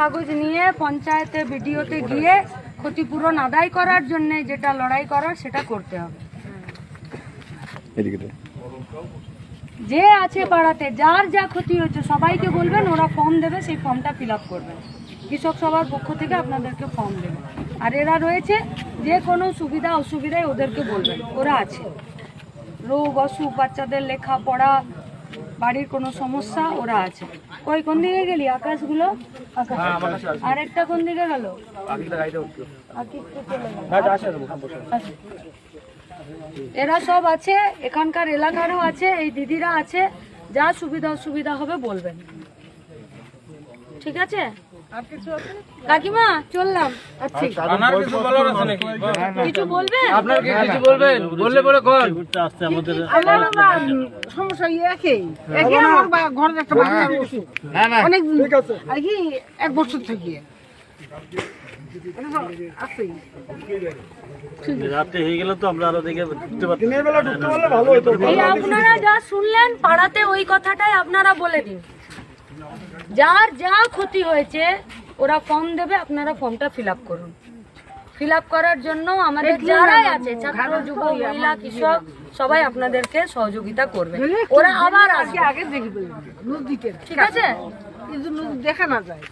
কাগজ নিয়ে পঞ্চায়েতে বিডিওতে গিয়ে ক্ষতিপূরণ আদায় করার জন্য যেটা লড়াই করার সেটা করতে হবে। যে আছে পাড়াতে যার যা ক্ষতি হচ্ছে সবাইকে বলবেন ওরা ফর্ম দেবে সেই ফর্মটা ফিল আপ করবেন। কৃষক সবার পক্ষ থেকে আপনাদেরকে ফর্ম দেবে। আর এরা রয়েছে যে কোনো সুবিধা অসুবিধায় ওদেরকে বলবেন ওরা আছে। রোগ অসুখ বাচ্চাদের লেখাপড়া বাড়ির কোনো সমস্যা ওরা আছে। কই কোন দিকে গেলি? আকাশগুলো? আকাশ। আরেকটা কোন দিকে গেল? গেল। আচ্ছা। এরা সব আছে এখানকার এলাকারও আছে এই দিদিরা আছে। যা সুবিধা অসুবিধা হবে বলবেন। ঠিক আছে? কাকিমা চললাম। আচ্ছা কিছু বলবেন? কিছু বলবেন? বললে পরে কর আমার বা- সমস্যা একই। একই আমার ঘরের একটা অনেক আর কি এক বছর থেকে। রাতে হয়ে গেলে তো আমরা আরও দেখে ঢুকতে পারতাম এই আপনারা যা শুনলেন পাড়াতে ওই কথাটাই আপনারা বলে দিন। যার যা ক্ষতি হয়েছে ওরা ফর্ম দেবে আপনারা ফর্মটা ফিল আপ করুন। ফিল আপ করার জন্য আমাদের যারাই আছে ছাত্র যুব মহিলা কৃষক সবাই আপনাদেরকে সহযোগিতা করবে। ওরা আবার আজকে আগে দেখবে নদীতে। ঠিক আছে? কিন্তু দেখা না যায়।